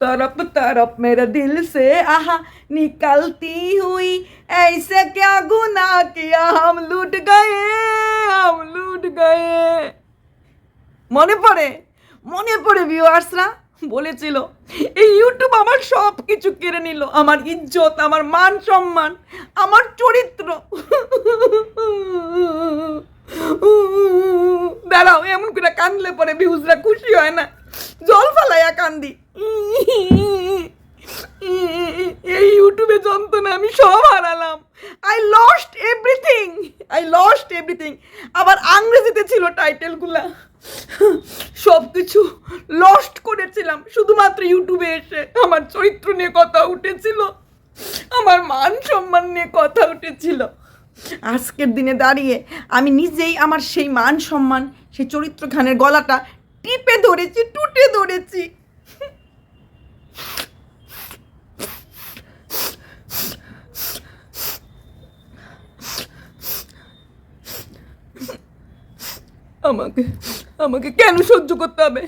तरफ तरफ मेरे दिल से आहा निकलती हुई ऐसे क्या गुनाह किया हम लूट गए हम लूट गए মনে পড়ে মনে পড়ে ভিউয়ার্সরা বলেছিল এই ইউটিউব আমার সব কিছু কেড়ে নিল আমার ইজ্জত আমার মান সম্মান আমার চরিত্র দাঁড়াও এমন করে কান্দলে পরে ভিউজরা খুশি হয় না জল ফালাইয়া কান্দি। এই ইউটিউবে যন্ত্রণা, আমি সব হারালাম। I lost everything I lost everything আবার আংরেজিতে ছিল টাইটেলগুলা। সব কিছু লস্ট করেছিলাম। শুধুমাত্র ইউটিউবে এসে আমার চরিত্র নিয়ে কথা উঠেছিল। আমার মান সম্মান নিয়ে কথা উঠেছিল। আজকের দিনে দাঁড়িয়ে আমি নিজেই আমার সেই মান সম্মান, সেই চরিত্রখানের গলাটা টিপে ধরেছি, টুটে ধরেছি। আমাকে আমাকে কেন সহ্য করতে হবে?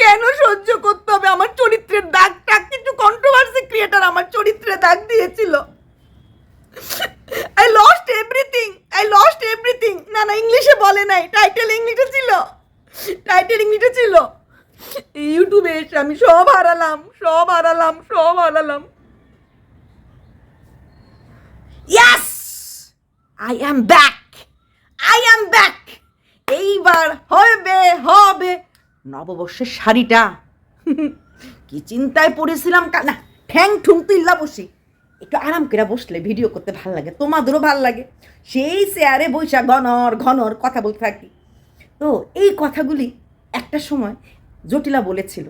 কেন সহ্য করতে হবে? আমার চরিত্রের দাগ টাগ কিছু কন্ট্রোভার্সি ক্রিয়েটার আমার চরিত্রে দাগ দিয়েছিল। I lost everything I lost everything না না ইংলিশে বলে নাই টাইটেল ইংলিশে ছিল। টাইটেল ইংলিশে ছিল ইউটিউবে এসে আমি সব হারালাম সব হারালাম সব হারালাম। Yes I am back I am back এইবার হবে হবে নববর্ষের শাড়িটা। কি চিন্তায় পড়েছিলাম কা- না, ঠ্যাং ঠুং তুইল্লা বসি। একটু আরাম করে বসলে ভিডিও করতে ভালো লাগে, তোমাদেরও ভালো লাগে। সেই চেয়ারে বৈশা ঘনর ঘনর কথা বলতে থাকি। তো এই কথাগুলি একটা সময় জটিলা বলেছিল।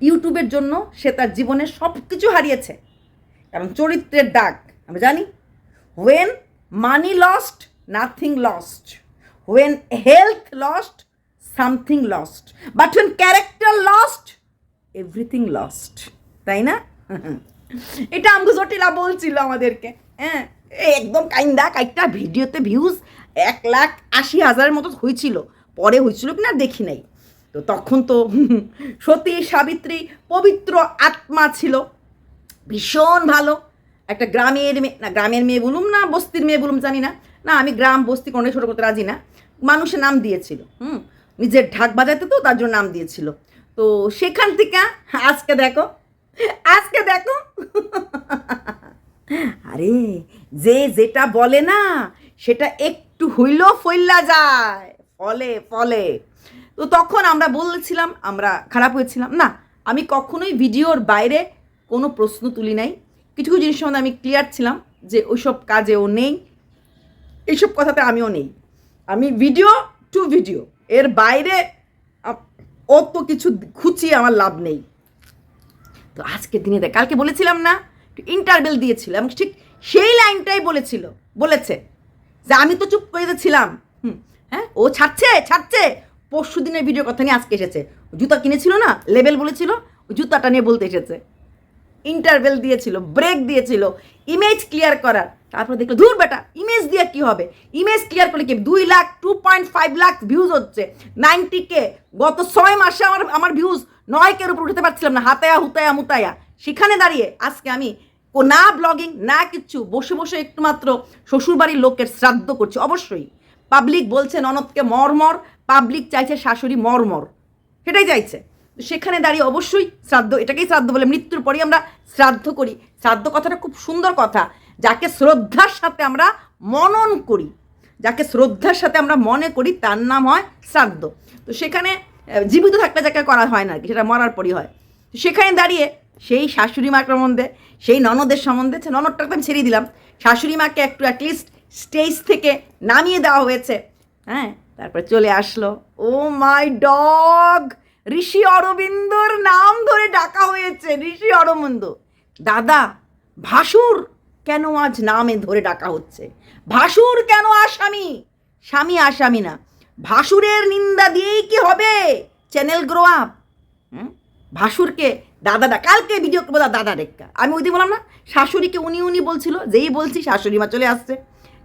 ইউটিউবের জন্য সে তার জীবনের সব কিছু হারিয়েছে। কারণ চরিত্রের দাগ, আমরা জানি। When money lost nothing lost when health lost something lost but when character lost everything lost তাই না? এটা আমগো জটিলা বলছিল আমাদেরকে। হ্যাঁ একদম কাইন্দা কাইটা ভিডিওতে ভিউজ এক লাখ আশি হাজারের মতো হয়েছিল পরে হয়েছিল কিনা দেখি নাই। তো তখন তো সতী সাবিত্রী পবিত্র আত্মা ছিল। ভীষণ ভালো। একটা গ্রামের মেয়ে, না গ্রামের মেয়ে বলুম না, বস্তির মেয়ে বলুম, জানি না। না, আমি গ্রাম, বস্তি কোনো ছোটো করতে রাজি না। মানুষের নাম দিয়েছিল, হুম? নিজের ঢাক বাজাতে তো তার জন্য নাম দিয়েছিল। তো সেখান থেকে, আজকে দেখো আজকে দেখো। আরে, যে যেটা বলে না, সেটা একটু হইলেও ফইল্লা যায়। ফলে ফলে। তো তখন আমরা বলেছিলাম, আমরা খারাপ হয়েছিলাম, না, আমি কখনোই ভিডিওর বাইরে কোনো প্রশ্ন তুলি নাই। কিছু কিছু জিনিস আমি ক্লিয়ার ছিলাম যে ওইসব কাজেও নেই, এইসব কথাতে আমিও নেই। আমি ভিডিও টু ভিডিও এর বাইরে অত কিছু খুঁচিয়ে আমার লাভ নেই। তো আজকের দিনে দেখ, কালকে বলেছিলাম না ইন্টারভেল দিয়েছিল এবং ঠিক সেই লাইনটাই বলেছিল, বলেছে যে আমি তো চুপ করে ছিলাম। হুম হ্যাঁ? ও ছাড়ছে ছাড়ছে। পরশু দিনের ভিডিও কথা নিয়ে আজকে এসেছে। জুতা কিনেছিল না? লেবেল বলেছিল? জুতাটা নিয়ে বলতে এসেছে। ইন্টারভেল দিয়েছিল ব্রেক দিয়েছিল ইমেজ ক্লিয়ার করার। তারপর দেখল, ধুর বেটা ইমেজ দিয়ে কি হবে? ইমেজ ক্লিয়ার করলে কি দুই lakh two point five lakh views হচ্ছে। নাইনটি কে গত ছয় মাসে আমার আমার ভিউজ নয় কের উপর উঠতে পারছিলাম না। হাতায়া, হুতায়া, মুতায়া। সেখানে দাঁড়িয়ে আজকে আমি না ব্লগিং না কিচ্ছু বসে বসে একটু মাত্র শ্বশুরবাড়ির লোকের শ্রাদ্ধ করছি, অবশ্যই। পাবলিক বলছে, ননদকে মরমর, পাবলিক চাইছে শাশুড়ি মরমর। সেটাই চাইছে। সেখানে দাঁড়িয়ে অবশ্যই শ্রাদ্ধ, এটাকেই শ্রাদ্ধ বলে মৃত্যুর পরেই আমরা শ্রাদ্ধ করি। শ্রাদ্ধ কথাটা খুব সুন্দর কথা। যাকে শ্রদ্ধার সাথে আমরা মনন করি, যাকে শ্রদ্ধার সাথে আমরা মনে করি, তার নাম হয় শ্রাদ্ধ। তো সেখানে জীবিত থাকলে যাকে করা হয় না আর কি, সেটা মরার পরই হয়। তো সেখানে দাঁড়িয়ে সেই শাশুড়ি মার সম্বন্ধে, সেই ননদের সম্বন্ধে সে ননদটাকে আমি ছেড়ে দিলাম। শাশুড়ি মাকে একটু অ্যাটলিস্ট স্টেজ থেকে নামিয়ে দেওয়া হয়েছে। হ্যাঁ তারপরে চলে আসলো। ও মাই ডগ! ঋষি অরবিন্দর নাম ধরে ডাকা হয়েছে, ঋষি অরবিন্দ। দাদা, ভাসুর কেন আজ নামে ধরে ডাকা হচ্ছে? ভাসুর কেন আসামি? স্বামী আসামি না। ভাসুরের নিন্দা দিয়েই কি হবে? Channel grow up? ভাসুরকে দাদা দা কালকে ভিডিও করব দাদা রেখা। আমি ওই দিন বললাম না, শাশুড়িকে উনি উনি বলছিল, যেই বলছি শাশুড়ি মা চলে আসছে।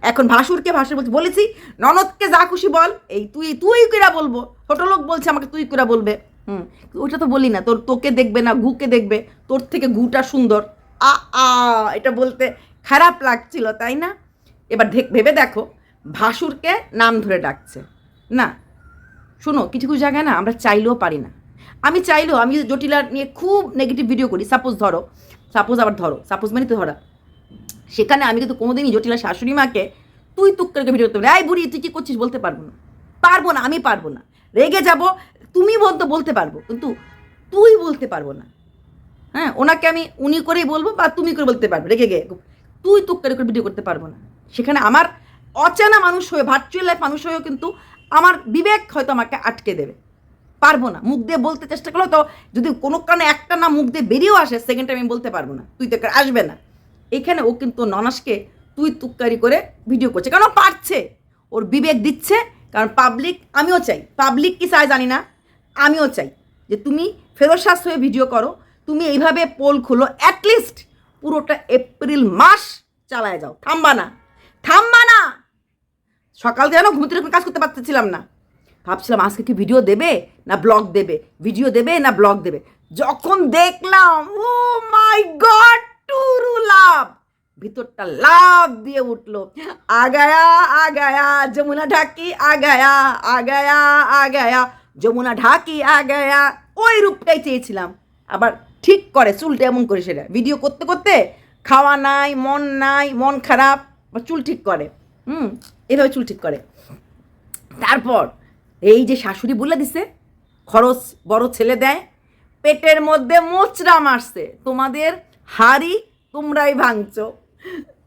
এখন ভাসুরকে ভাসুর বলছি, বলেছি, ননদকে যা খুশি বল, এই তুই তুই কিরা বলব। ছোট লোক বলছে আমাকে, তুই কিরা বলবে। হুম, ওইটা তো বলি না, তোর, তোকে দেখবে না, গুকে দেখবে, তোর থেকে গুটা সুন্দর। আ আ, এটা বলতে খারাপ লাগছিল, তাই না? এবার ভেবে দেখো, ভাসুরকে নাম ধরে ডাকছে। না, শোনো, কিছু কিছু জায়গায় না আমরা চাইলেও পারি না। আমি চাইলেও, আমি জটিলা নিয়ে খুব নেগেটিভ ভিডিও করি সাপোজ ধরো সাপোজ আবার ধরো সাপোজ মানে তো ধরা। সেখানে আমি কিন্তু কোনোদিনই জটিলা শাশুড়ি মাকে তুই তুক করে ভিডিও করতে পারি এই বুড়ি, তুই কী করছিস বলতে পারব না। পারব না, আমি পারব না। রেগে যাব, তুমি বলতে বলতে পারব, কিন্তু তুই বলতে পারব না। হ্যাঁ ওনাকে আমি উনি করেই বলব বা তুমি করে বলতে পারব। রেগে গে। তুই তুক করে করে ভিডিও করতে পারব না। সেখানে আমার অচেনা মানুষ হয়ে ভার্চুয়াল লাইফ মানুষ হয়েও কিন্তু আমার বিবেক হয়তো আমাকে আটকে দেবে। পারব না। মুখ দিয়ে বলতে চেষ্টা করলেও তো যদি কোনো কারণে একটা না মুখ দিয়ে বেরিয়েও আসে সেকেন্ড টাইম আমি বলতে পারব না। তুই তো আসবে না। এখানে ও কিন্তু ননাসকে তুই তুক্কারি করে ভিডিও করছে। কারণ পারছে? ওর বিবেক দিচ্ছে, কারণ পাবলিক আমিও চাই। পাবলিক কি চায় জানি না, আমিও চাই যে তুমি ফেরোসাস হয়ে ভিডিও করো, তুমি এইভাবে পোল খোলো অ্যাটলিস্ট পুরোটা এপ্রিল মাস চালায় যাও। থামবা না থামবা না! সকাল যেন ঘুমতে যখন কাজ করতে পারতেছিলাম না। ভাবছিলাম আজকে কি ভিডিও দেবে না ব্লগ দেবে? ভিডিও দেবে না ব্লগ দেবে? যখন দেখলাম ও মাই গড টুরু লাভ। ভিতরটা লাভ দিয়ে উঠল। আগায়া আগায়া, যমুনা ঢাকি, আগায়া আগায়া আগায়া, যমুনা ঢাকি, আগায়া। ওই রূপটাই চেয়েছিলাম। আবার ঠিক করে, চুলটা এমন করে সেটা। ভিডিও করতে করতে খাওয়া নাই, মন নাই, মন খারাপ চুল ঠিক করে। হুম, এভাবে চুল ঠিক করে। তারপর এই যে শাশুড়ি বলে দিছে, খরচ বড় ছেলে দেয়, পেটের মধ্যে মোচড়া মারছে। তোমাদের হাড়ি তোমরাই ভাঙছো।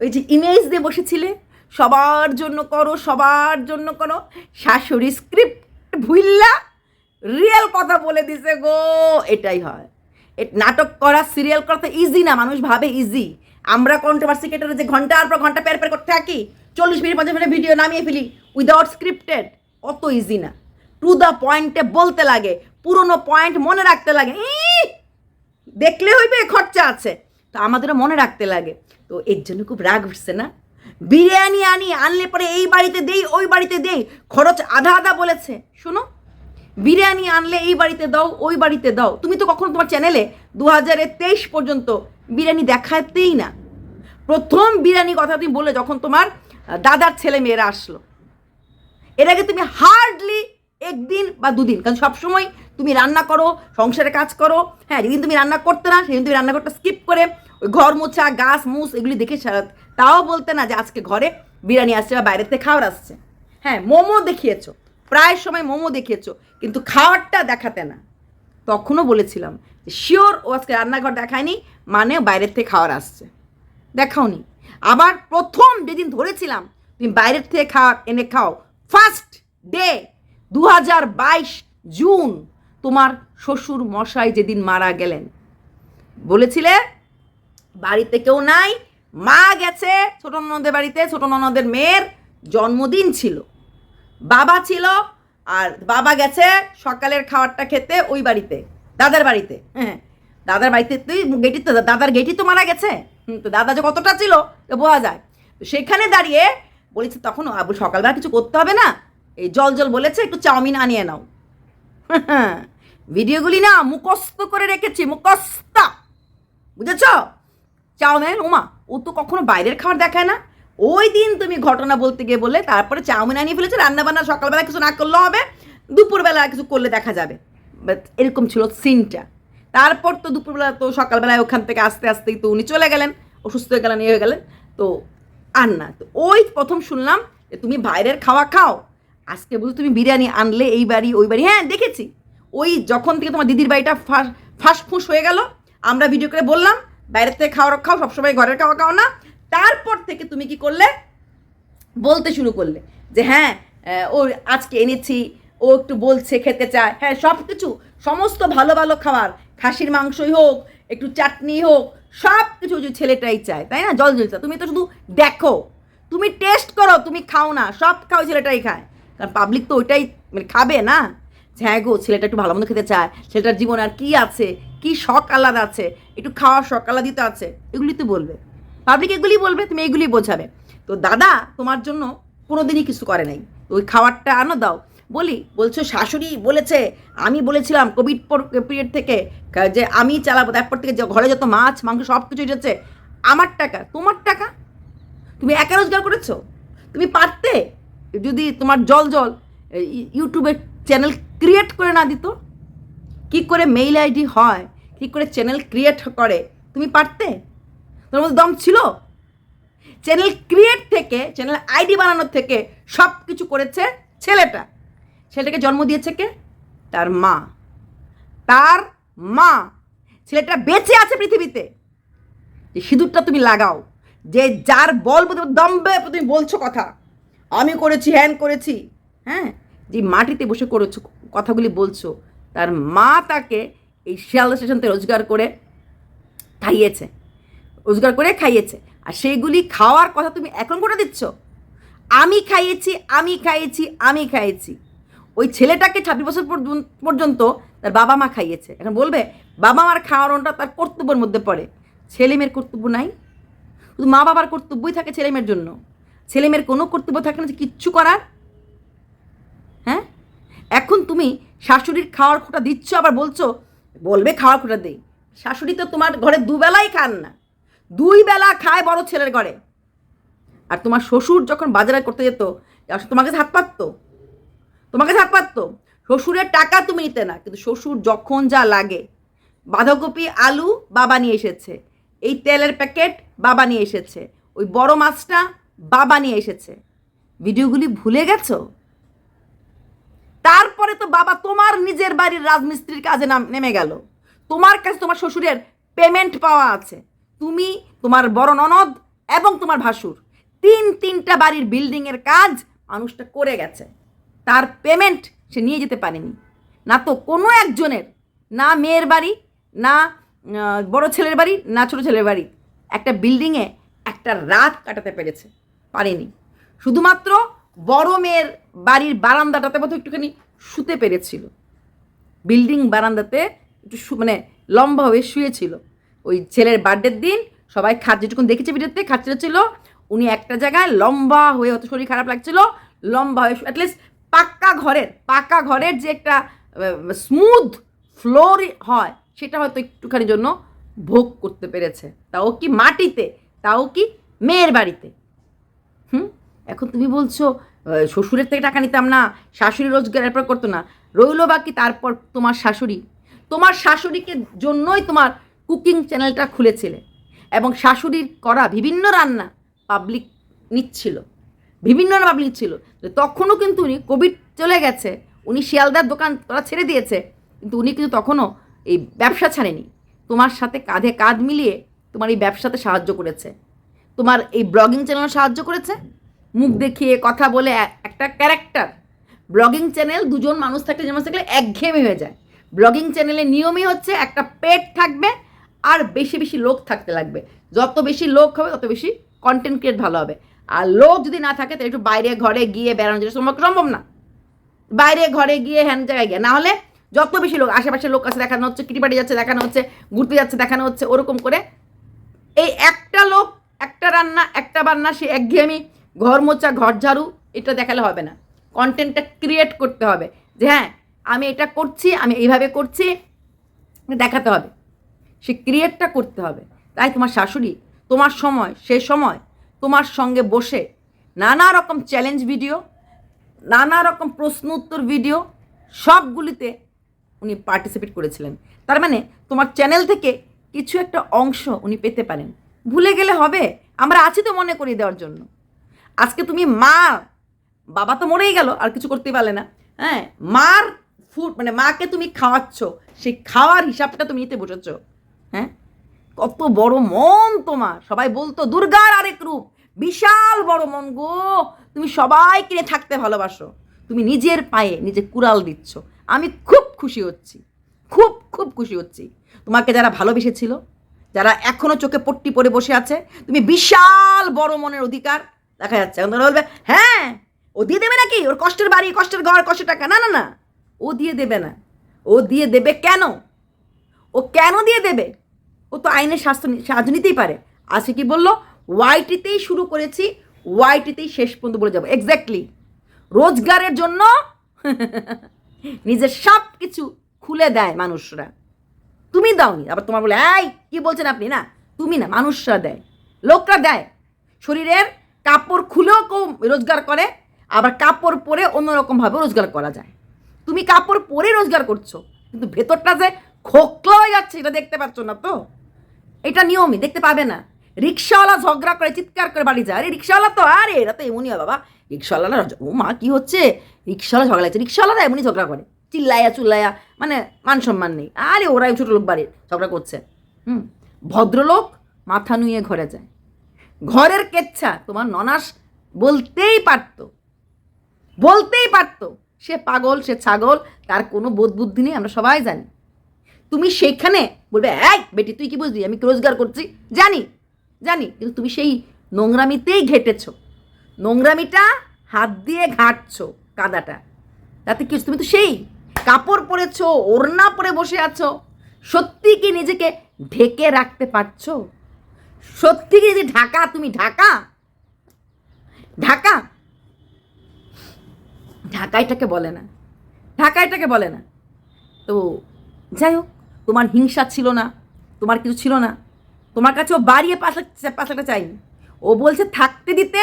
ওই যে ইমেজ দিয়ে বসেছিলে, সবার জন্য করো, সবার জন্য করো, শাশুড়ি স্ক্রিপ্ট ভুললা রিয়েল কথা বলে দিছে গো, এটাই হয়। নাটক করা সিরিয়াল করা তো ইজি না, মানুষ ভাবে ইজি আমরা কন্ট্রোভার্সি কেটারে যে ঘণ্টার পর ঘণ্টা পের পের করতে থাকি, চল্লিশ মিনিট, পঞ্চাশ মিনিট ভিডিও নামিয়ে ফেলি উইদাউট স্ক্রিপ্টেড অত ইজি না। টু দ্য পয়েন্টে বলতে লাগে, পুরনো পয়েন্ট মনে রাখতে লাগে! দেখলে হইবে খরচা আছে। তো আমাদেরও মনে রাখতে লাগে। তো এর জন্য খুব রাগ উঠছে না? বিরিয়ানি আনি, আনলে পরে এই বাড়িতে দেই, ওই বাড়িতে দেই, খরচ আধা আধা বলেছে। শোনো, বিরিয়ানি আনলে এই বাড়িতে দাও, ওই বাড়িতে দাও। তুমি তো কখনো তোমার চ্যানেলে দু তেইশ পর্যন্ত বিরিয়ানি দেখাতেই না। প্রথম বিরিয়ানি কথা তুমি বলে যখন তোমার দাদার ছেলে মেয়েরা আসলো। এর আগে তুমি হার্ডলি একদিন বা দুদিন, কারণ সবসময় তুমি রান্না করো, সংসারে কাজ করো হ্যাঁ যেদিন তুমি রান্না করতে না, সেদিন তুমি রান্নাঘরটা স্কিপ করে ঘর মোছা গাছ মুছ এগুলি দেখে তাও বলতে না যে আজকে ঘরে বিরিয়ানি আসছে বা বাইরে থেকে খাবার আসছে। হ্যাঁ মোমো দেখিয়েছো, প্রায় সময় মোমো দেখিয়েছো, কিন্তু খাওয়ারটা দেখাতে না। তখনও বলেছিলাম শিওর ও আজকে রান্নাঘর দেখায়নি মানে বাইরের থেকে খাওয়ার আসছে। দেখাওনি। আবার প্রথম যেদিন ধরেছিলাম, তুমি বাইরের থেকে খাওয়ার এনে খাও ফার্স্ট ডে দু হাজার বাইশ জুন, তোমার শ্বশুর মশাই যেদিন মারা গেলেন। বলেছিলে বাড়িতে কেউ নাই, মা গেছে, ছোট ননদের বাড়িতে, ছোট ননদের মেয়ের জন্মদিন ছিল। বাবা ছিল, আর বাবা গেছে সকালের খাবারটা খেতে ওই বাড়িতে, দাদার বাড়িতে। হ্যাঁ দাদার বাড়িতে তুই গেটি তো, দাদার গেটি তো মারা গেছে। তো দাদা যে কতটা ছিল বোঝা যায়। সেখানে দাঁড়িয়ে বলেছে, তখন সকালবেলা কিছু করতে হবে না? এই জল জল বলেছে, একটু চাউমিন আনিয়ে নাও। ভিডিওগুলি না মুখস্থ করে রেখেছি, মুখস্থ। বুঝেছ? চাউমিন ওমা, ও তো কখনো বাইরের খাবার দেখায় না। ওই দিন তুমি ঘটনা বলতে গিয়ে বলে তারপরে চাউমিন আনিয়ে ফেলেছো, রান্নাবান্না সকালবেলা কিছু না করলেও হবে, দুপুরবেলা কিছু করলে দেখা যাবে। এরকম ছিল সিনটা। তারপর তো দুপুরবেলা তো সকালবেলায় ওখান থেকে আস্তে আস্তেই তো উনি চলে গেলেন, অসুস্থ হয়ে গেলেন ইয়ে হয়ে গেলেন, তো আর না, তো ওই প্রথম শুনলাম যে তুমি বাইরের খাওয়া খাও, আজকে বলছো তুমি বিরিয়ানি আনলে এই বাড়ি, ওই বাড়ি হ্যাঁ দেখেছি। ওই যখন থেকে তোমার দিদির বাড়িটা ফাঁস, ফাঁসফুস হয়ে গেল, আমরা ভিডিও করে বললাম বাইরের থেকে খাও সবসময় ঘরের খাওয়া খাও না। তারপর থেকে তুমি কি করলে? বলতে শুরু করলে যে হ্যাঁ ও আজকে এনেছি, ও একটু বলছে, খেতে চায়। হ্যাঁ সব কিছু সমস্ত ভালো ভালো খাবার, খাসির মাংসই হোক, একটু চাটনি হোক সব কিছু যে ছেলেটাই চায়, তাই না? জল জল চায় তুমি তো শুধু দেখো, তুমি টেস্ট করো, তুমি খাও না, সব খাও ছেলেটাই খায়। কারণ পাবলিক তো ওইটাই মানে খাবে না? হ্যাঁ গো, ছেলেটা একটু ভালো মন্দ খেতে চায়, ছেলেটার জীবন আর কি আছে? কি শখ আলাদা আছে? একটু খাওয়া শখ আলাদিত আছে, এগুলি তো বলবে। পাবলিক এগুলি বলবে, তুমি এগুলি বোঝাবে। তো দাদা, তোমার জন্য কোনোদিনই কিছু করে নাই। ওই খাবারটা আনো দাও। বলি, বলছো শাশুড়ি বলেছে, আমি বলেছিলাম কোভিড পিরিয়ড থেকে যে আমি চালাবো, তারপর থেকে যে ঘরে যত মাছ, মাংস সব কিছু এসেছে, আমার টাকা, তোমার টাকা? তুমি একা রোজগার করেছ? তুমি পারতে? যদি তোমার জল জল ইউটিউবে চ্যানেল ক্রিয়েট করে না দিত, কি করে মেইল আইডি হয়? কি করে চ্যানেল ক্রিয়েট করে। তুমি পারতে? তোর মধ্যে দম ছিল? চ্যানেল ক্রিয়েট থেকে চ্যানেল আইডি বানানোর থেকে সব কিছু করেছে ছেলেটা। ছেলেটাকে জন্ম দিয়েছে কে? তার মা। তার মা। ছেলেটা বেঁচে আছে পৃথিবীতে। যে সিঁদুরটা তুমি লাগাও, যে যার বল দম্বে তুমি বলছো কথা। আমি করেছি, হ্যান করেছি। হ্যাঁ? যে মাটিতে বসে করেছ কথাগুলি বলছো। তার মা তাকে এই শিয়ালদা স্টেশন থেকে রোজগার করে খাইয়েছে, রোজগার করে খাইয়েছে। আর সেইগুলি খাওয়ার কথা তুমি এখন করে দিচ্ছ? আমি খাইয়েছি আমি খাইয়েছি আমি খাইয়েছি। ওই ছেলেটাকে ছাব্বিশ বছর পর্যন্ত তার বাবা মা খাইয়েছে। এখন বলবে, বাবা মার খাওয়ানোটা তার কর্তব্যের মধ্যে পড়ে। ছেলে মেয়ের কর্তব্য নাই। শুধু মা বাবার কর্তব্যই থাকে ছেলে মেয়ের জন্য। ছেলে মেয়ের কোনো কর্তব্য থাকে না যে কিচ্ছু করার। হ্যাঁ? এখন তুমি শাশুড়ির খাওয়ার খোটা দিচ্ছ, আবার বলছো বলবে খাওয়ার খোটা দেই। শাশুড়ি তো তোমার ঘরে দুবেলাই খান না। দুই বেলা খায় বড় ছেলের ঘরে। আর তোমার শ্বশুর যখন বাজারে করতে যেত তোমাকে হাত পাততো। তোমার কাছে হাত পাততো। শ্বশুরের টাকা তুমি নিতে না, কিন্তু শ্বশুর যখন যা লাগে। বাঁধাকপি, আলু বাবা নিয়ে এসেছে। এই তেলের প্যাকেট বাবা নিয়ে এসেছে। ওই বড় মাছটা বাবা নিয়ে এসেছে। ভিডিওগুলি ভুলে গেছো? তারপরে তো বাবা তোমার নিজের বাড়ির রাজমিস্ত্রির কাজে নাম নেমে গেল। তোমার কাছে তোমার শ্বশুরের পেমেন্ট পাওয়া আছে। তুমি, তোমার বড় ননদ এবং তোমার ভাসুর, তিন তিনটা বাড়ির বিল্ডিংয়ের কাজ মানুষটা করে গেছে। তার পেমেন্ট সে নিয়ে যেতে পারেনি। না তো কোনো একজনের, না মেয়ের বাড়ি, না বড় ছেলের বাড়ি, না ছোটো ছেলের বাড়ি, একটা বিল্ডিংয়ে একটা রাত কাটাতে পেরেছে। পারেনি। শুধুমাত্র বড় মেয়ের বাড়ির বারান্দাটাতে মতো একটুখানি শুতে পেরেছিল। বিল্ডিং বারান্দাতে একটু মানে লম্বা হয়ে শুয়েছিল। ওই ছেলের বার্থডের দিন সবাই খাট যেটুকুন দেখেছে ভিডিওতে খাচ্ছিল ছিল, উনি একটা জায়গায় লম্বা হয়ে অত শরীর খারাপ লাগছিল, লম্বা হয়ে অ্যাটলিস্ট পাক্কা ঘরের, পাকা ঘরের যে একটা স্মুথ ফ্লোর হয়, সেটা হয়তো একটুখানি জন্য ভোগ করতে পেরেছে। তাও কি মাটিতে, তাও কি মেয়ের বাড়িতে। হুম? এখন তুমি বলছো শ্বশুরের থেকে টাকা নিতাম না, শাশুড়ি রোজগারের পর করতো না। রইল বাকি, তারপর তোমার শাশুড়ি। তোমার শাশুড়িকে জন্যই তোমার কুকিং চ্যানেলটা খুলেছিলে এবং শাশুড়ির করা বিভিন্ন রান্না পাবলিক নিচ্ছিল। বিভিন্ন পাবলিক ছিল তখনও কিন্তু উনি কোভিড চলে গেছে। উনি শিয়ালদার দোকান তোরা ছেড়ে দিয়েছে। কিন্তু উনি কিন্তু তখনও এই ব্যবসা ছাড়েনি। তোমার সাথে কাঁধে কাঁধ মিলিয়ে তোমার এই ব্যবসাতে সাহায্য করেছে। তোমার এই ব্লগিং চ্যানেল সাহায্য করেছে। মুখ দেখিয়ে কথা বলে একটা ক্যারেক্টার ব্লগিং চ্যানেল দুজন মানুষ থাকলে যেমন থাকলে একঘেয়েমি হয়ে যায়। ব্লগিং চ্যানেলের নিয়মই হচ্ছে একটা পেট থাকবে আর বেশি বেশি লোক থাকতে লাগবে। যত বেশি লোক হবে, তত বেশি কন্টেন্ট ক্রিয়েট ভালো হবে। আর লোক যদি না থাকে, তাহলে একটু বাইরে ঘরে গিয়ে বেড়ানো যেটা সম্ভব সম্ভব না। বাইরে ঘরে গিয়ে হ্যান জায়গায় গিয়ে। না হলে যত বেশি লোক আশেপাশে লোক আছে, দেখানো হচ্ছে কিটিপাটি যাচ্ছে, দেখানো হচ্ছে, ঘুরতে যাচ্ছে, দেখানো হচ্ছে, ওরকম করে এই একটা লোক, একটা রান্না, একটা বান্না, সে একঘেয়েমি ঘর মোচা ঘর ঝাড়ু এটা দেখালে হবে না। কন্টেন্টটা ক্রিয়েট করতে হবে যে হ্যাঁ আমি এটা করছি, আমি এইভাবে করছি, দেখাতে হবে। সে ক্রিয়েটটা করতে হবে। তাই তোমার শাশুড়ি, তোমার সময়, সে সময় তোমার সঙ্গে বসে নানা রকম চ্যালেঞ্জ ভিডিও নানা রকম প্রশ্ন উত্তর ভিডিও সবগুলিতে উনি পার্টিসিপেট করেছিলেন। তার মানে তোমার চ্যানেল থেকে কিছু একটা অংশ উনি পেতে পারেন। ভুলে গেলে হবে। আমরা আছি তো মনে করিয়ে দেওয়ার জন্য। আজকে তুমি মা, বাবা তো মরেই গেল, আর কিছু করতে পারলে না। হ্যাঁ মার ফুড মানে মাকে তুমি খাওয়াচ্ছ, সেই খাওয়ার হিসাবটা তুমি নিতে বসেছ। হ্যাঁ? কত বড় মন তোমার। সবাই বলতো, দুর্গার আরেক রূপ। বিশাল বড় মন গো। তুমি সবাই নিয়ে থাকতে ভালোবাসো। তুমি নিজের পায়ে নিজে কুড়াল দিচ্ছ। আমি খুব খুশি হচ্ছি। খুব খুব খুশি হচ্ছি। তোমাকে যারা ভালোবেসেছিল, যারা এখনও চোখে পট্টি পরে বসে আছে, তুমি বিশাল বড় মনের অধিকার। দেখা যাচ্ছে। এখন তোমরা বলবে হ্যাঁ ও দিয়ে দেবে নাকি? ওর কষ্টের বাড়ি, কষ্টের ঘর, কষ্টের টাকা। না না না। ও দিয়ে দেবে না। ও দিয়ে দেবে কেন? ও কেন দিয়ে দেবে? ও তো আইনের শাস্তি সাহায্য নিতেই পারে। আজকে কি বলল? ওয়াইটিতেই শুরু করেছি, ওয়াইটিতেই শেষ পর্যন্ত বলে যাব। এক্স্যাক্টলি রোজগারের জন্য নিজের সব কিছু খুলে দেয় মানুষরা। তুমি দাওনি। আবার তোমার বলে, এই, কি বলছেন আপনি? না, তুমি না, মানুষরা দেয়। লোকরা দেয়। শরীরের কাপড় খুলেও কেউ রোজগার করে, আবার কাপড় পরে অন্যরকমভাবে রোজগার করা যায়। তুমি কাপড় পরে রোজগার করছ, কিন্তু ভেতরটা যে খোকলা হয়ে যাচ্ছে, এটা দেখতে পাচ্ছ না তো? এটা নিয়মই, দেখতে পাবে না। রিক্সাওয়ালা ঝগড়া করে, চিৎকার করে বাড়ি যায়, আরে, রিক্সাওয়ালা তো, আরে, এরা তো এমনই বাবা। রিক্সাওয়ালা ও মা, কি হচ্ছে? রিক্সাওয়ালা ঝগড়া লাগছে রিক্সাওয়ালারা এমনই ঝগড়া করে। চিল্লাইয়া চুল্লাইয়া মানে মান সম্মান নেই। আরে, ওরাই ছোটো লোক বাড়ির, ঝগড়া করছে। হুম, ভদ্রলোক মাথা নুয়ে ঘরে যায়। ঘরের কেচ্ছা তোমার ননাস বলতেই পারতো বলতেই পারতো, সে পাগল, সে ছাগল, তার কোনো বোধ বুদ্ধি নেই, আমরা সবাই জানি। তুমি সেইখানে বলবে এক বেটি, তুই কি বুঝলি? আমি রোজগার করছি? জানি জানি, কিন্তু তুমি সেই নোংরামিতেই ঘেটেছো। নোংরামিটা হাত দিয়ে ঘাটছো কাদাটা। তাতে কি, তুমি তো সেই কাপড় পরেছো, ওড়না পরে বসে আছো। সত্যি কি নিজেকে ঢেকে রাখতে পারছ? সত্যি কি ঢাকা? তুমি ঢাকা? ঢাকা? ঢাকা এটাকে বলে না। ঢাকা এটাকে বলে না। তো যাই হোক, তোমার হিংসা ছিল না, তোমার কিছু ছিল না। তোমার কাছে ও বাড়িয়ে পাঁচ লাখ পাঁচ লাখ টাকা চাইনি। ও বলছে থাকতে দিতে,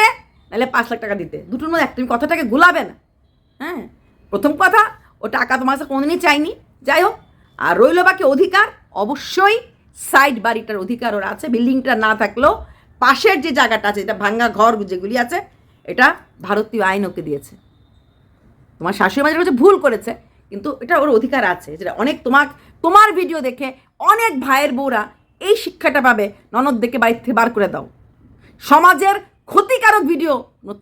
নাহলে পাঁচ লাখ টাকা দিতে। দুটোর মধ্যে একটা তুমি কথাটাকে গুলাবে না। হ্যাঁ? প্রথম কথা, ও টাকা তোমার কাছে কোনোদিনই চাইনি। যাই হোক, আর রইল বাকি অধিকার, অবশ্যই সাইড বাড়িটার অধিকার ওর আছে, বিল্ডিংটা না থাকলেও পাশের যে জায়গাটা আছে, এটা ভাঙ্গা ঘর যেগুলি আছে, এটা ভারতীয় আইন ওকে দিয়েছে। তোমার শাশুড়ি মাঝে কাছে ভুল করেছে, কিন্তু এটা ওর অধিকার আছে, যেটা অনেক তোমার তোমার ভিডিও দেখে অনেক ভাইয়ের বউরা এই শিক্ষাটা পাবে, ননদ দেখে বাড়ি থেকে বার করে দাও। সমাজের ক্ষতিকারক ভিডিও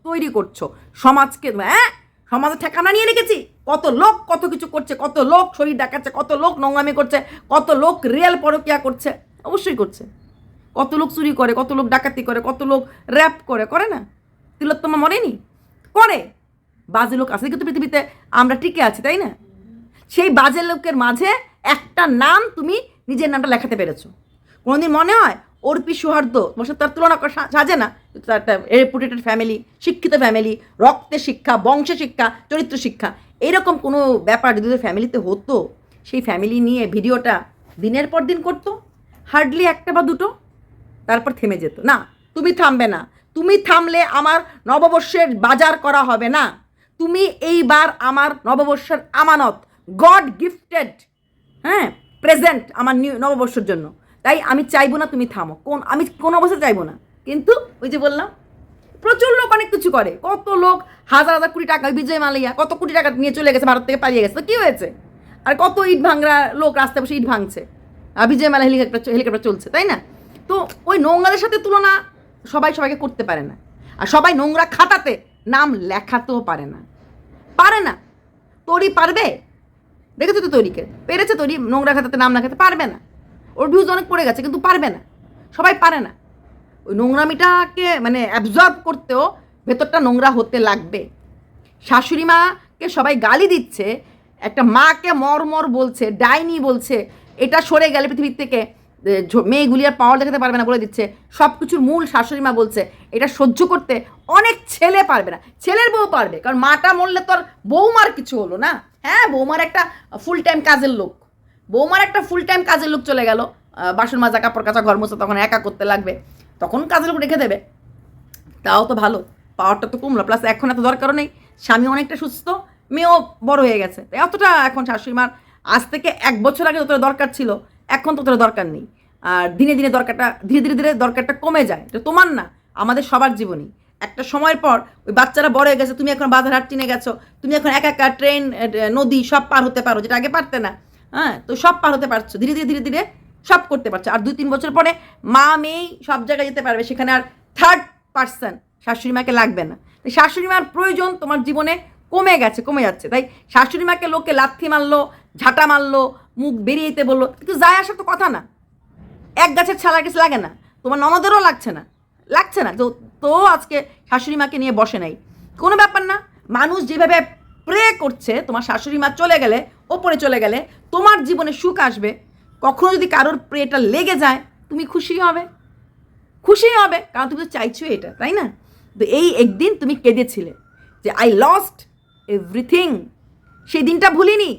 তৈরি করছ। সমাজকে হ্যাঁ? সমাজের ঠেকা আমরা নিয়ে রেখেছি। কত লোক কত কিছু করছে, কত লোক শরীর দেখাচ্ছে, কত লোক নোংরামি করছে, কত লোক রিয়েল পরকিয়া করছে, অবশ্যই করছে। কত লোক চুরি করে, কত লোক ডাকাতি করে, কত লোক র্যাপ করে করে না? তিলোত্তমা মরেনি? করে। বাজে লোক আছে কিন্তু পৃথিবীতে? আমরা টিকে আছি, তাই না? সেই বাজে লোকের মাঝে একটা নাম তুমি নিজের নামটা লেখাতে পেরেছ। কোনোদিন মনে হয় অর্পি সৌহার্দ্য তোমার সাথে তার তুলনা করা সাজে না? তার একটা রেপুটেটেড ফ্যামিলি শিক্ষিত ফ্যামিলি রক্তের শিক্ষা বংশের শিক্ষা, চরিত্র শিক্ষা। এরকম কোনো ব্যাপার যদি ফ্যামিলিতে হতো, সেই ফ্যামিলি নিয়ে ভিডিওটা দিনের পর দিন করতো, হার্ডলি একটা বা দুটো, তারপর থেমে যেত। না, তুমি থামবে না। তুমি থামলে আমার নববর্ষের বাজার করা হবে না। তুমি এইবার আমার নববর্ষের আমানত গড গিফটেড হ্যাঁ প্রেজেন্ট আমার নিউ নববর্ষের জন্য। তাই আমি চাইব না তুমি থামো। কোন, আমি কোনো অবস্থায় চাইব না। কিন্তু ওই যে বললাম প্রচুর লোক অনেক কিছু করে। কত লোক হাজার হাজার কোটি টাকা বিজয় মালিয়া কত কোটি টাকা নিয়ে চলে গেছে, ভারত থেকে পালিয়ে গেছে। তো কী হয়েছে? আর কত ইট ভাঙরা লোক রাস্তায় বসে ইট ভাঙছে। আর বিজয় মালা হেলিকপ্টার হেলিকপ্টার চলছে, তাই না? তো ওই নোংরাদের সাথে তুলনা সবাই সবাইকে করতে পারে না। আর সবাই নোংরা খাতাতে নাম লেখাতেও পারে না। পারে না। তরি পারবে? দেখেছ তো তৈরিকে? পেরেছে তরি, নোংরা খাতাতে নাম লেখাতে পারবে না। ওর ভিউজ অনেক পড়ে গেছে, কিন্তু পারবে না। সবাই পারে না। ওই নোংরামিটাকে মানে অ্যাবজর্ব করতেও ভেতরটা নোংরা হতে লাগবে। শাশুড়ি মাকে সবাই গালি দিচ্ছে, একটা মাকে মর মর বলছে, ডাইনি বলছে, এটা সরে গেলে পৃথিবীর থেকে মেয়েগুলি আর পাওয়ার দেখাতে পারবে না বলে দিচ্ছে। সব কিছুর মূল শাশুড়ি মা বলছে, এটা সহ্য করতে অনেক ছেলে পারবে না। ছেলের বউ পারবে, কারণ মাটা মরলে তো আর বৌমার কিছু হলো না। হ্যাঁ বৌমার একটা ফুল টাইম কাজের লোক। বৌমার একটা ফুল টাইম কাজের লোক চলে গেল। বাসন মাজা, কাপড় কাচা, ঘর মোছা তখন একা করতে লাগবে। তখন কাজের লোক রেখে দেবে। তাও তো ভালো, পাওয়ারটা তো কমলো প্লাস এখন এত দরকারও নেই। স্বামী অনেকটা সুস্থ, মেয়েও বড় হয়ে গেছে। অতটা এখন শাশুড়ি মার, আজ থেকে এক বছর আগে যতটা দরকার ছিল, এখন ততটা দরকার নেই। আর দিনে দিনে দরকারটা, ধীরে ধীরে ধীরে দরকারটা কমে যায়। এটা তোমার না, আমাদের সবার জীবনই। একটা সময়ের পর ওই বাচ্চারা বড় হয়ে গেছে, তুমি এখন বাজার হাট চিনে গেছো, তুমি এখন একা একা ট্রেন নদী সব পার হতে পারো, যেটা আগে পারতে না। হ্যাঁ তো সব পার হতে পারছ। ধীরে ধীরে ধীরে ধীরে সব করতে পারছে। আর দুই তিন বছর পরে মা, মেয়েই সব জায়গায় যেতে পারবে। সেখানে আর থার্ড পার্সন শাশুড়ি মাকে লাগবে না। তাই শাশুড়ি মার প্রয়োজন তোমার জীবনে কমে গেছে, কমে যাচ্ছে। তাই শাশুড়ি মাকে লোকে লাথি মারলো, ঝাঁটা মারলো, মুখ বেরিয়ে যেতে বলল। কিন্তু যায় আসার তো কথা না। এক গাছের ছালা কিছু লাগে না। তোমার ননদেরও লাগছে না। লাগছে না। তো তো আজকে শাশুড়ি মাকে নিয়ে বসে নাই। কোনো ব্যাপার না। মানুষ যেভাবে প্রে করছে, তোমার শাশুড়ি মা চলে গেলে, ওপরে চলে গেলে, তোমার জীবনে সুখ আসবে। কখনো যদি কারোর প্রেটা লেগে যায়, তুমি খুশি হবে। খুশি হবে, কারণ তুমি তো চাইছো এটা, তাই না? তো এই একদিন তুমি কেঁদেছিলে যে আই লস্ট এভরিথিং সেই দিনটা ভুলিনি।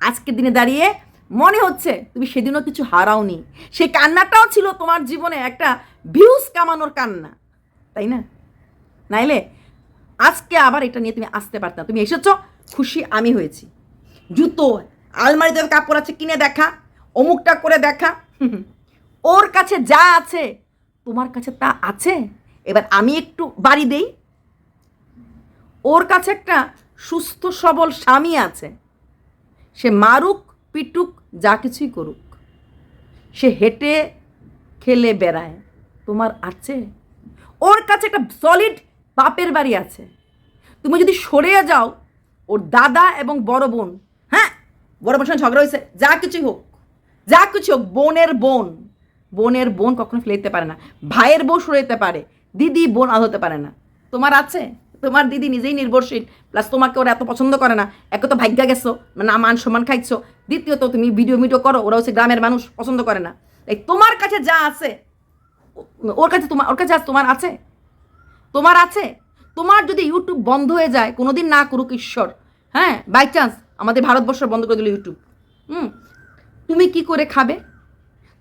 আজকের দিনে দাঁড়িয়ে মনে হচ্ছে তুমি সেদিনও কিছু হারাওনি। সেই কান্নাটাও ছিল তোমার জীবনে একটা ভিউজ কামানোর কান্না, তাই না? নাইলে আজকে আবার এটা নিয়ে তুমি আসতে পারত না। তুমি এসেছ, খুশি আমি হয়েছি। জুতো, আলমারিতে কাপড় আছে, কিনে দেখা। অমুকটা করে দেখা। ওর কাছে যা আছে, তোমার কাছে তা আছে? এবার আমি একটু বাড়ি দেই। ওর কাছে একটা সুস্থ, সবল স্বামী আছে। সে মারুক, পিটুক, যা কিছুই করুক। সে হেঁটে, খেলে, বেড়ায়। তোমার আছে? ওর কাছে একটা সলিড বাপের বাড়ি আছে। তুমি যদি সরে যাও, ওর দাদা এবং বড় বোন হ্যাঁ? বড় বোনের সঙ্গে ঝগড়া হয়েছে, যা কিছুই হোক। যা কিছু বোনের বোন বোনের বোন কখনো ফেলে দিতে পারে না। ভাইয়ের বউ সরে যেতে পারে, দিদি বোন আজ হতে পারে না। তোমার আছে? তোমার দিদি নিজেই নির্ভরশীল প্লাস তোমাকে ওরা এত পছন্দ করে না। একে তো ভাগ্যা গেছো না মান সম্মান খাইছো। দ্বিতীয়ত, তুমি ভিডিও ভিডিও করো, ওরা হচ্ছে গ্রামের মানুষ, পছন্দ করে না। এই তোমার কাছে যা আছে, ওর কাছে তোমার ওর কাছে আজ তোমার আছে? তোমার আছে? তোমার যদি ইউটিউব বন্ধ হয়ে যায়, কোনোদিন না করুক ঈশ্বর। হ্যাঁ বাই চান্স আমাদের ভারতবর্ষ বন্ধ করে দিল ইউটিউব হুম তুমি কি করে খাবে?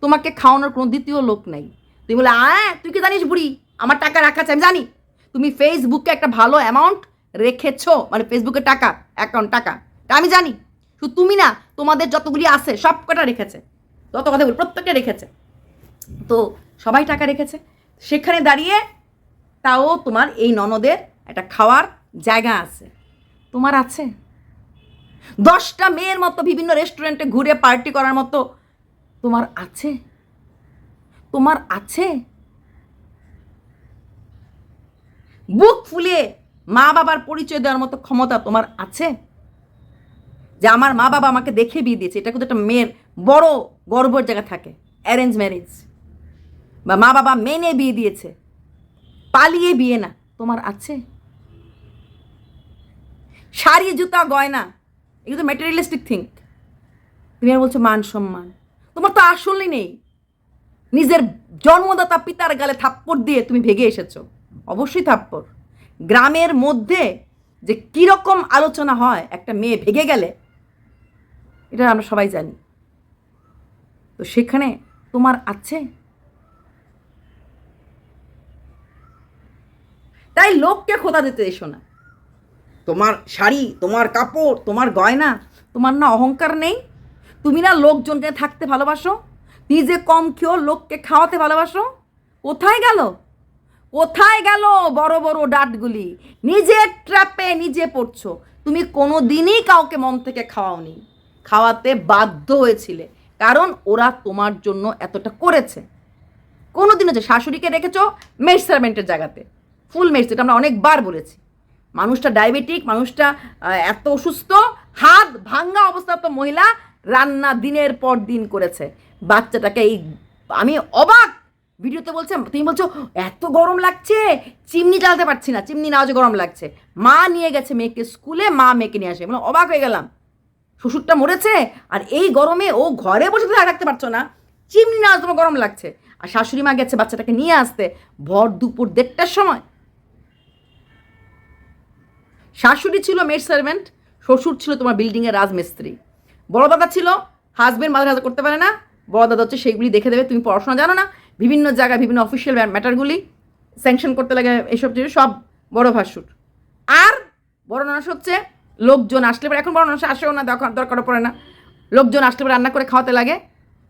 তোমাকে খাওয়ানোর কোনো দ্বিতীয় লোক নেই। তুমি বলে, আয়, তুই কি জানিস বুড়ি? আমার টাকা রাখা আছে, আমি জানি। তুমি ফেসবুকে একটা ভালো অ্যামাউন্ট রেখেছো মানে ফেসবুকে টাকা অ্যাকাউন্ট টাকা। আমি জানি। শুধু তুমি না, তোমাদের যতগুলি আছে, সব কটা রেখেছে। যত কথা বলি প্রত্যেকটা রেখেছে। তো সবাই টাকা রেখেছে। সেখানে দাঁড়িয়ে তাও তোমার এই ননদের একটা খাওয়ার জায়গা আছে। তোমার আছে? দশটা মেয়ের মতো বিভিন্ন রেস্টুরেন্টে ঘুরে পার্টি করার মতো। তোমার আছে? তোমার আছে? বুক ফুলিয়ে মা বাবার পরিচয় দেওয়ার মতো ক্ষমতা তোমার আছে? যে আমার মা বাবা আমাকে দেখে বিয়ে দিয়েছে, এটা কিন্তু একটা মেয়ের বড় গর্বের জায়গা থাকে। অ্যারেঞ্জ ম্যারেজ বা মা বাবা মেনে বিয়ে দিয়েছে। পালিয়ে বিয়ে না। তোমার আছে? শাড়ি, জুতা, গয়না। এগুলো ম্যাটেরিয়ালিস্টিক থিঙ্ক তুমি আর বলছো মান সম্মান। তোমার তো আসলেই নেই। নিজের জন্মদাতা পিতার গালে থাপ্পড় দিয়ে তুমি ভেগে এসেছ। অবশ্যই থাপ্পড়। গ্রামের মধ্যে যে কীরকম আলোচনা হয়, একটা মেয়ে ভেগে গেলে, এটা আমরা সবাই জানি। তো সেখানে তোমার আছে? তাই লোককে খোদা দিতে এসো না। তোমার শাড়ি, তোমার কাপড়, তোমার গয়না, তোমার না অহংকার নেই? তুমি না লোকজনকে থাকতে ভালোবাসো? নিজে কম খেয়েও লোককে খাওয়াতে ভালোবাসো? কোথায় গেল? কোথায় গেল বড় বড় ডাটগুলি? নিজের ট্র্যাপে নিজে পড়ছো। তুমি কোনো দিনই কাউকে মন থেকে খাওয়াওনি। খাওয়াতে বাধ্য হয়েছিলে, কারণ ওরা তোমার জন্য এতটা করেছে। কোনো দিন হচ্ছে শাশুড়িকে রেখেছো মেড সার্ভেন্টের জায়গাতে। ফুল মেড আমরা অনেকবার বলেছি। মানুষটা ডায়াবেটিক, মানুষটা এত অসুস্থ, হাত ভাঙ্গা অবস্থা তো মহিলা রান্না দিনের পর দিন করেছে। বাচ্চাটাকে এই, আমি অবাক। ভিডিওতে বলছে, তুমি বলছো, এত গরম লাগছে, চিমনি চালাতে পারছি না, চিমনি না হচ্ছে গরম লাগছে। মা নিয়ে গেছে মেয়েকে স্কুলে, মা মেয়েকে নিয়ে আসে। মানে অবাক হয়ে গেলাম। শ্বশুরটা মরেছে, আর এই গরমে ও ঘরে বসে তুমি রাখতে পারছ না। চিমনি না তোমার গরম লাগছে। আর শাশুড়ি মা গেছে বাচ্চাটাকে নিয়ে আসতে, ভর দুপুর দেড়টার সময়। শাশুড়ি ছিল মেড সার্ভেন্ট শ্বশুর ছিল তোমার বিল্ডিংয়ের রাজমিস্ত্রি। বড় দাদা ছিল হাজবেন্ড মাঝে মাঝে করতে পারে না। বড় দাদা হচ্ছে সেইগুলি দেখে দেবে, তুমি পড়াশোনা জানো না। বিভিন্ন জায়গায় বিভিন্ন অফিসিয়াল ম্যাটারগুলি স্যাংশন করতে লাগে এইসব জিনিস, সব বড় ভাসুর। আর বড় নানাস হচ্ছে, লোকজন আসলে পরে, এখন বড় নানাস আসেও না, দরকার পড়ে না। লোকজন আসলে পরে রান্না করে খাওয়াতে লাগে।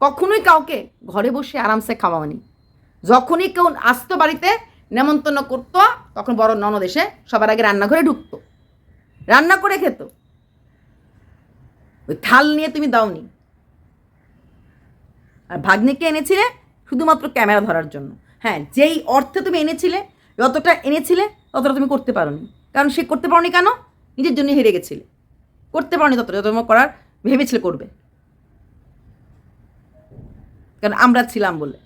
কখনোই কাউকে ঘরে বসে আরামসে খাওয়ানি যখনই কেউ আসতো বাড়িতে, নেমন্তন্ন করতো, তখন বড় ননদ এসে সবার আগে রান্নাঘরে ঢুকতো। রান্না করে খেত। ওই থাল নিয়ে তুমি দাওনি। আর ভাগ্নিকে এনেছিলে শুধুমাত্র ক্যামেরা ধরার জন্য। হ্যাঁ যেই অর্থে তুমি এনেছিলে, যতটা এনেছিলে, ততটা তুমি করতে পারোনি। কারণ সে করতে পারোনি কেন? নিজের জন্য হেরে গেছিলে। করতে পারোনি ততটা যত করার ভেবেছিলে করবে। কারণ আমরা ছিলাম বলে।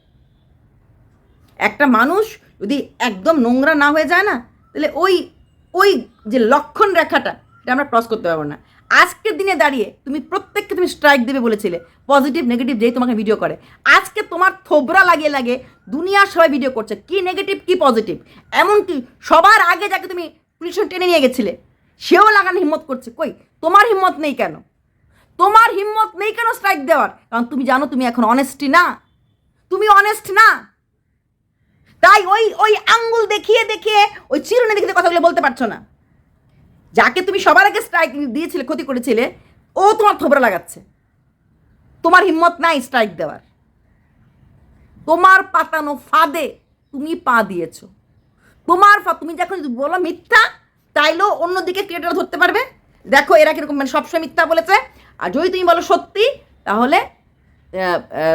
একটা মানুষ যদি একদম নোংরা না হয়ে যায় না, তাহলে ওই ওই যে লক্ষণ রেখাটা, এটা আমরা ক্রস করতে পারব না। আজকের দিনে দাঁড়িয়ে তুমি প্রত্যেককে তুমি স্ট্রাইক দেবে বলেছিলে পজিটিভ নেগেটিভ যেই তোমাকে ভিডিও করে। আজকে তোমার থোবরা লাগিয়ে লাগে দুনিয়ার সবাই ভিডিও করছে, কি নেগেটিভ কি পজিটিভ এমনকি সবার আগে যাকে তুমি পুলিশ টেনে নিয়ে গেছিলে, সেও লাগানো হিম্মত করছে। কই, তোমার হিম্মত নেই কেন? তোমার হিম্মত নেই কেন স্ট্রাইক দেওয়ার? কারণ তুমি জানো তুমি এখন অনেস্টি না। তুমি অনেস্ট না। তাই ওই ওই আঙ্গুল দেখিয়ে দেখিয়ে ওই চিরুনি দেখিয়ে কথাগুলো বলতে পারছ না। যাকে তুমি সবার আগে স্ট্রাইক দিয়েছিলে, ক্ষতি করেছিলে, ও তোমার থোবরা লাগাচ্ছে। তোমার হিম্মত নাই স্ট্রাইক দেওয়ার। তোমার পাতানো ফাঁদে তুমি পা দিয়েছ। তোমার তুমি যখন বলো মিথ্যা, তাইলেও অন্যদিকে ক্রিয়েটার ধরতে পারবে। দেখো, এরা কীরকম মানে সবসময় মিথ্যা বলেছে। আর যদি তুমি বলো সত্যি, তাহলে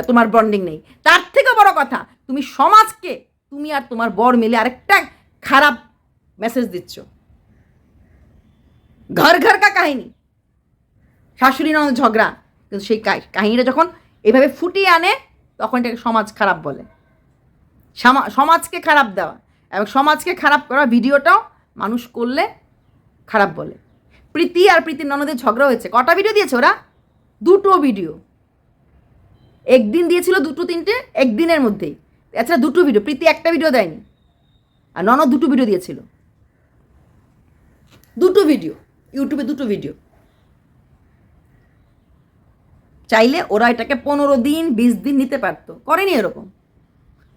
তোমার বন্ডিং নেই। তার থেকে বড় কথা, তুমি সমাজকে তুমি আর তোমার বর মিলে আরেকটা খারাপ মেসেজ দিচ্ছ। ঘর ঘর কা কাহিনী। শাশুড়ি ননদ ঝগড়া, কিন্তু সেই কাহি- কাহিনীটা যখন এভাবে ফুটিয়ে আনে, তখন এটাকে সমাজ খারাপ বলে। সামা- সমাজকে খারাপ দেওয়া এবং সমাজকে খারাপ করা ভিডিওটাও মানুষ করলে খারাপ বলে। প্রীতি আর প্রীতির ননদের ঝগড়া হয়েছে। কটা ভিডিও দিয়েছে ওরা? দুটো ভিডিও একদিন দিয়েছিল দুটো তিনটে, একদিনের মধ্যেই। এছাড়া দুটো ভিডিও প্রীতি একটা ভিডিও দেয়নি। আর ননদ দুটো ভিডিও দিয়েছিল। দুটো ভিডিও ইউটিউবে দুটো ভিডিও চাইলে ওরা এটাকে পনেরো দিন, বিশ দিন নিতে পারতো। করেনি এরকম।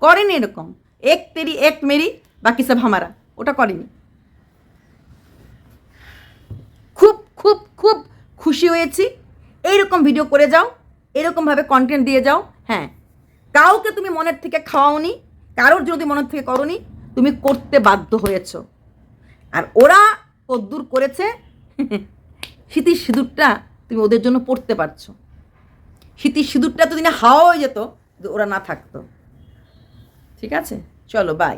করেনি এরকম। এক তেরি, এক মেরি, বাকি সব হামারা। ওটা করেনি। খুব খুব খুব খুশি হয়েছি। এইরকম ভিডিও করে যাও। এরকমভাবে কন্টেন্ট দিয়ে যাও। হ্যাঁ। কাউকে তুমি মনের থেকে খাওয়াওনি, কারোর যদি মনের থেকে করনি, তুমি করতে বাধ্য হয়েছ। আর ওরা কদ্দূর করেছে স্মৃতির সিঁদুরটা তুমি ওদের জন্য পড়তে পারছ। শীতির সিঁদুরটা তো দিনে হাওয়া হয়ে যেত ওরা না থাকতো। ঠিক আছে? চলো বাই